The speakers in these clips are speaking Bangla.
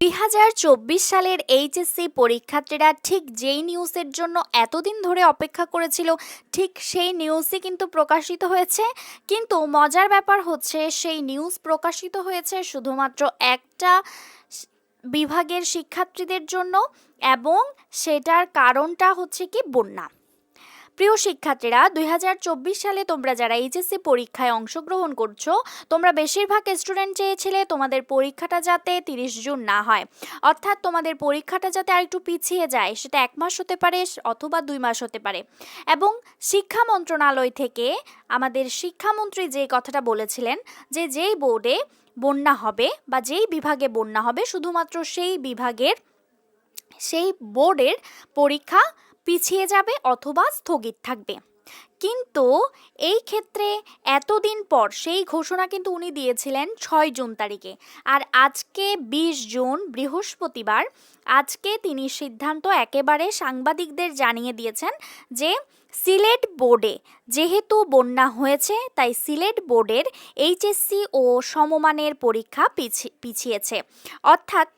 দুই হাজার চব্বিশ সালের এইচএসসি পরীক্ষার্থীরা ঠিক যেই নিউজের জন্য এতদিন ধরে অপেক্ষা করেছিল, ঠিক সেই নিউজই কিন্তু প্রকাশিত হয়েছে। কিন্তু মজার ব্যাপার হচ্ছে, সেই নিউজ প্রকাশিত হয়েছে শুধুমাত্র একটা বিভাগের শিক্ষার্থীদের জন্য এবং সেটার কারণটা হচ্ছে কি বন্যা। প্রিয় শিক্ষার্থীরা, দুই হাজার চব্বিশ সালে তোমরা যারা এইচএসসি পরীক্ষায় অংশগ্রহণ করছ, তোমরা বেশিরভাগ স্টুডেন্ট চেয়েছিলে তোমাদের পরীক্ষাটা যাতে তিরিশ জুন না হয়। অর্থাৎ তোমাদের পরীক্ষাটা যাতে আর একটু পিছিয়ে যায়, সেটা এক মাস হতে পারে অথবা দুই মাস হতে পারে। এবং শিক্ষা মন্ত্রণালয় থেকে আমাদের শিক্ষামন্ত্রী যে কথাটা বলেছিলেন, যে যেই বোর্ডে বন্যা হবে বা যেই বিভাগে বন্যা হবে, শুধুমাত্র সেই বিভাগের, সেই বোর্ডের পরীক্ষা পিছিয়ে যাবে অথবা স্থগিত থাকবে। কিন্তু এই ক্ষেত্রে এতদিন পর সেই ঘোষণা কিন্তু উনি দিয়েছিলেন ছয় জুন তারিখে। আর আজকে বিশ জুন, বৃহস্পতিবার, আজকে তিনি সিদ্ধান্ত একেবারে সাংবাদিকদের জানিয়ে দিয়েছেন যে সিলেট বোর্ডে যেহেতু বন্যা হয়েছে, তাই সিলেট বোর্ডের এইচএসসি ও সমমানের পরীক্ষা পিছি- পিছিয়েছে। অর্থাৎ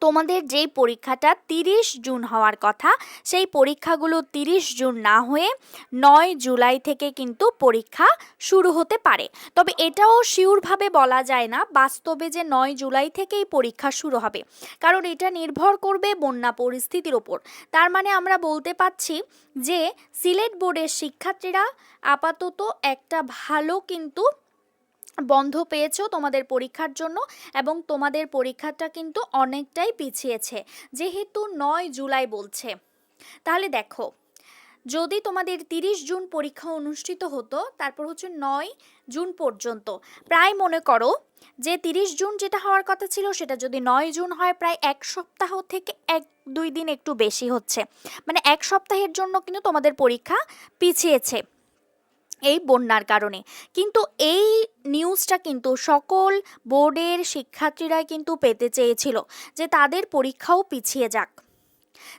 তোমাদের যেই পরীক্ষাটা তিরিশ জুন হওয়ার কথা, সেই পরীক্ষাগুলো তিরিশ জুন না হয়ে নয় জুলাই থেকে কিন্তু পরীক্ষা শুরু হতে পারে। তবে এটাও শিওরভাবে বলা যায় না, বাস্তবে যে নয় জুলাই থেকেই পরীক্ষা শুরু হবে। কারণ এটা নির্ভর করবে বন্যা পরিস্থিতির ওপর। তার মানে আমরা বলতে পাচ্ছি যে সিলেট বোর্ডের শিক্ষার্থীরা আপাতত একটা ভালো কিন্তু বন্ধ পেয়েছ তোমাদের পরীক্ষার জন্য এবং তোমাদের পরীক্ষাটা কিন্তু অনেকটাই পিছিয়েছে, যেহেতু নয় জুলাই বলছে। তাহলে দেখো, যদি তোমাদের তিরিশ জুন পরীক্ষা অনুষ্ঠিত হতো, তারপর হচ্ছে নয় জুন পর্যন্ত, প্রায় মনে করো যে তিরিশ জুন যেটা হওয়ার কথা ছিল, সেটা যদি নয় জুন হয়, প্রায় এক সপ্তাহ থেকে এক, দুই দিন একটু বেশি হচ্ছে। মানে এক সপ্তাহের জন্য কিন্তু তোমাদের পরীক্ষা পিছিয়েছে। এই বন্যার কারণে। কিন্তু এই নিউজটা কিন্তু সকল বোর্ডের শিক্ষার্থীরাই কিন্তু পেতে চেয়েছিল যে তাদের পরীক্ষাও পিছিয়ে যাক।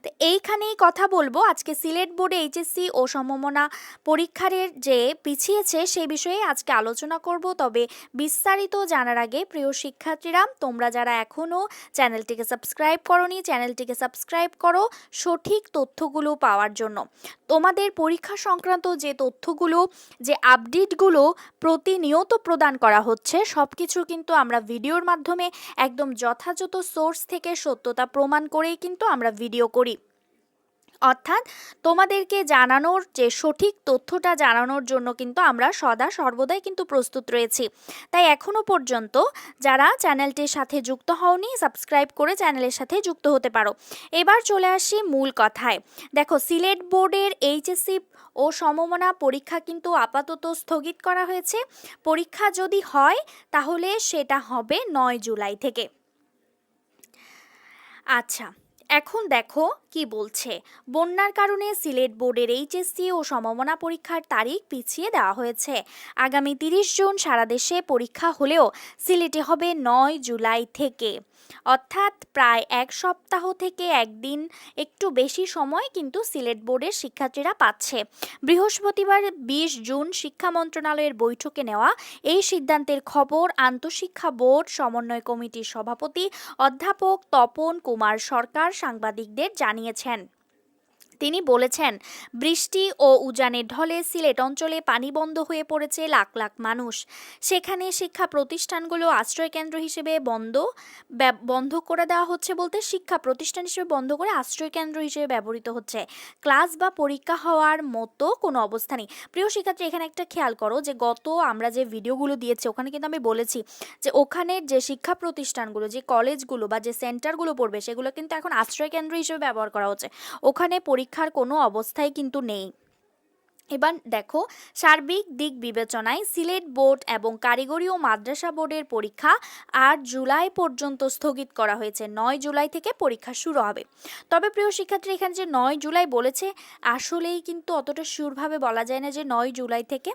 তো এইখানেই কথা বলব। আজকে সিলেট বোর্ডে এইচএসসি ও সমমনা পরীক্ষারের যে পিছিয়েছে সেই বিষয়ে আজকে আলোচনা করব। তবে বিস্তারিত জানার আগে প্রিয় শিক্ষার্থীরা, তোমরা যারা এখনও চ্যানেলটিকে সাবস্ক্রাইব করনি, চ্যানেলটিকে সাবস্ক্রাইব করো সঠিক তথ্যগুলো পাওয়ার জন্য। তোমাদের পরীক্ষা সংক্রান্ত যে তথ্যগুলো, যে আপডেটগুলো প্রতিনিয়ত প্রদান করা হচ্ছে সব কিছু কিন্তু আমরা ভিডিওর মাধ্যমে একদম যথাযথ সোর্স থেকে সত্যতা প্রমাণ করেই কিন্তু আমরা ভিডিও করি। অর্থাৎ তোমাদেরকে জানানোর যে সঠিক তথ্যটা জানানোর জন্য কিন্তু আমরা সদা সর্বদাই কিন্তু প্রস্তুত রয়েছি। তাই এখনও পর্যন্ত যারা চ্যানেলটির সাথে যুক্ত হওনি, সাবস্ক্রাইব করে চ্যানেলের সাথে যুক্ত হতে পারো। এবার চলে আসি মূল কথায়। দেখো, সিলেট বোর্ডের এইচএসসি ও সমমনা পরীক্ষা কিন্তু আপাতত স্থগিত করা হয়েছে। পরীক্ষা যদি হয়, তাহলে সেটা হবে নয় জুলাই থেকে। আচ্ছা এখন দেখো কি বলছে। বন্যার কারণে সিলেট বোর্ডের এইচএসসি ও সমমনা পরীক্ষার তারিখ পিছিয়ে দেওয়া হয়েছে। আগামী তিরিশ জুন সারা দেশে পরীক্ষা হলেও সিলেটে হবে নয় জুলাই থেকে। অর্থাৎ প্রায় এক সপ্তাহ থেকে একদিন একটু বেশি সময় কিন্তু সিলেট বোর্ডের শিক্ষার্থীরা পাচ্ছে। বৃহস্পতিবার বিশ জুন শিক্ষা মন্ত্রণালয়ের বৈঠকে নেওয়া এই সিদ্ধান্তের খবর আন্তঃশিক্ষা বোর্ড, সমন্বয় কমিটির সভাপতি অধ্যাপক তপন কুমার সরকার সাংবাদিকদের জানিয়েছেন। তিনি বলেছেন, বৃষ্টি ও উজানের ঢলে সিলেট অঞ্চলে পানি বন্ধ হয়ে পড়েছে লাখ লাখ মানুষ। সেখানে শিক্ষা প্রতিষ্ঠানগুলো আশ্রয়কেন্দ্র হিসেবে বন্ধ বন্ধ করে দেওয়া হচ্ছে বলতে শিক্ষা প্রতিষ্ঠান হিসেবে বন্ধ করে আশ্রয়কেন্দ্র হিসেবে ব্যবহৃত হচ্ছে। ক্লাস বা পরীক্ষা হওয়ার মতো কোনো অবস্থা নেই। প্রিয় শিক্ষার্থী, এখানে একটা খেয়াল করো যে গত আমরা যে ভিডিওগুলো দিয়েছি, ওখানে কিন্তু আমি বলেছি যে ওখানের যে শিক্ষা প্রতিষ্ঠানগুলো, যে কলেজগুলো বা যে সেন্টারগুলো পড়বে, সেগুলো কিন্তু এখন আশ্রয়কেন্দ্র হিসেবে ব্যবহার করা হচ্ছে। ওখানে পরীক্ষার কোনো অবস্থাই কিন্তু নেই। এবার দেখো, সার্বিক দিক বিবেচনায় সিলেট বোর্ড এবং কারিগরি ও মাদ্রাসা বোর্ডের পরীক্ষা আট জুলাই পর্যন্ত স্থগিত করা হয়েছে। নয় জুলাই থেকে পরীক্ষা শুরু হবে। তবে প্রিয় শিক্ষার্থী এখানে যে নয় জুলাই বলেছে, আসলেই কিন্তু অতটা শিওরভাবে বলা যায় না যে নয় জুলাই থেকে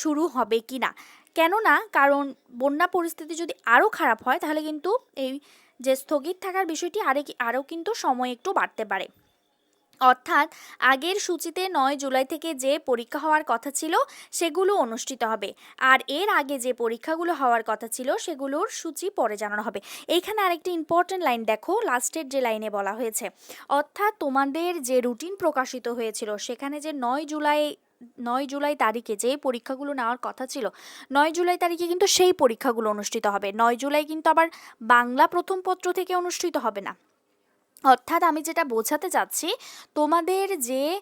শুরু হবে কি না কেননা, কারণ বন্যা পরিস্থিতি যদি আরও খারাপ হয়, তাহলে কিন্তু এই যে স্থগিত থাকার বিষয়টি আরে আরও কিন্তু সময় একটু বাড়তে পারে। অর্থাৎ আগের সূচিতে নয় জুলাই থেকে যে পরীক্ষা হওয়ার কথা ছিল, সেগুলো অনুষ্ঠিত হবে। আর এর আগে যে পরীক্ষাগুলো হওয়ার কথা ছিল, সেগুলোর সূচি পরে জানানো হবে। এইখানে আরেকটি ইম্পর্টেন্ট লাইন দেখো লাস্টের যে লাইনে বলা হয়েছে। অর্থাৎ তোমাদের যে রুটিন প্রকাশিত হয়েছিল, সেখানে যে নয় জুলাই নয় জুলাই তারিখে যে পরীক্ষাগুলো নেওয়ার কথা ছিল, নয় জুলাই তারিখে কিন্তু সেই পরীক্ষাগুলো অনুষ্ঠিত হবে। নয় জুলাই কিন্তু আবার বাংলা প্রথম পত্র থেকে অনুষ্ঠিত হবে না। অর্থাৎ আমি যেটা বোঝাতে চাচ্ছি, তোমাদের যে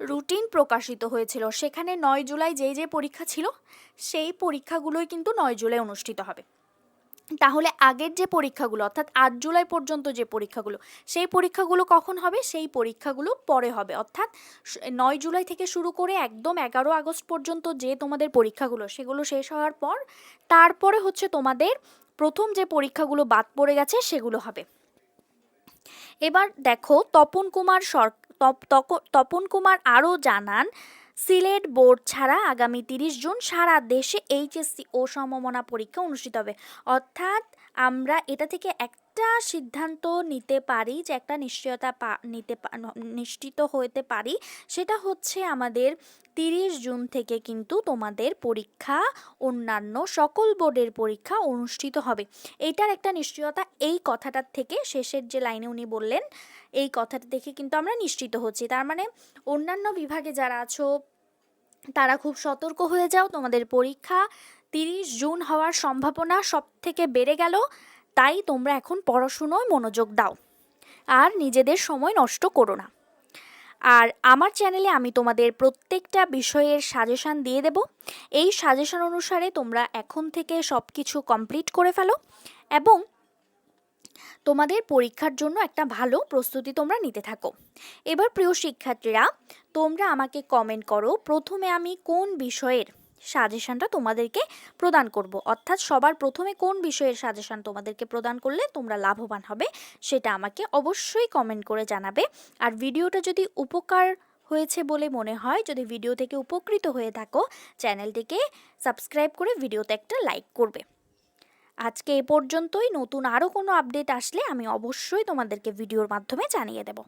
রুটিন প্রকাশিত হয়েছিল, সেখানে নয় জুলাই যেই যে পরীক্ষা ছিল, সেই পরীক্ষাগুলোই কিন্তু নয় জুলাই অনুষ্ঠিত হবে। তাহলে আগের যে পরীক্ষাগুলো, অর্থাৎ আট জুলাই পর্যন্ত যে পরীক্ষাগুলো, সেই পরীক্ষাগুলো কখন হবে? সেই পরীক্ষাগুলো পরে হবে। অর্থাৎ নয় জুলাই থেকে শুরু করে একদম এগারো আগস্ট পর্যন্ত যে তোমাদের পরীক্ষাগুলো, সেগুলো শেষ হওয়ার পর, তারপরে হচ্ছে তোমাদের প্রথম যে পরীক্ষাগুলো বাদ পড়ে গেছে, সেগুলো হবে। এবার দেখো তপন কুমার সর তপন কুমার আরও জানান, সিলেট বোর্ড ছাড়া আগামী তিরিশ জুন সারা দেশে এইচএসসি ও সমমনা পরীক্ষা অনুষ্ঠিত হবে। অর্থাৎ আমরা এটা থেকে একটা সিদ্ধান্ত নিতে পারি যে একটা নিশ্চয়তা নিতে নিশ্চিত হতে পারি। সেটা হচ্ছে আমাদের তিরিশ জুন থেকে কিন্তু তোমাদের পরীক্ষা, অন্যান্য সকল বোর্ডের পরীক্ষা অনুষ্ঠিত হবে। এইটার একটা নিশ্চয়তা এই কথাটার থেকে শেষের যে লাইনে উনি বললেন, এই কথাটা দেখে কিন্তু আমরা নিশ্চিত হচ্ছি। তার মানে অন্যান্য বিভাগে যারা আছো, তারা খুব সতর্ক হয়ে যাও। তোমাদের পরীক্ষা তিরিশ জুন হওয়ার সম্ভাবনা সব থেকে বেড়ে গেল, তাই তোমরা এখন পড়াশুনোয় মনোযোগ দাও। আর নিজেদের সময় নষ্ট করো না। আর আমার চ্যানেলে আমি তোমাদের প্রত্যেকটা বিষয়ের সাজেশান দিয়ে দেব। এই সাজেশান অনুসারে তোমরা এখন থেকে সব কিছু কমপ্লিট করে ফেলো এবং তোমাদের পরীক্ষার জন্য একটা ভালো প্রস্তুতি তোমরা নিতে থাকো। এবার প্রিয় শিক্ষার্থীরা, তোমরা আমাকে কমেন্ট করো। প্রথমে আমি কোন বিষয়ের সাজেশনটা তোমাদেরকে প্রদান করব। অর্থাৎ সবার প্রথমে কোন বিষয়ের সাজেশন তোমাদেরকে প্রদান করলে তোমরা লাভবান হবে, সেটা আমাকে অবশ্যই কমেন্ট করে জানাবে। আর ভিডিওটা যদি উপকার হয়েছে বলে মনে হয়, যদি ভিডিও থেকে উপকৃত হয়ে থাকো চ্যানেলটিকে সাবস্ক্রাইব করে ভিডিওতে একটা লাইক করবে। আজকে এ পর্যন্তই। নতুন আরও কোনো আপডেট আসলে আমি অবশ্যই তোমাদেরকে ভিডিওর মাধ্যমে জানিয়ে দেবো।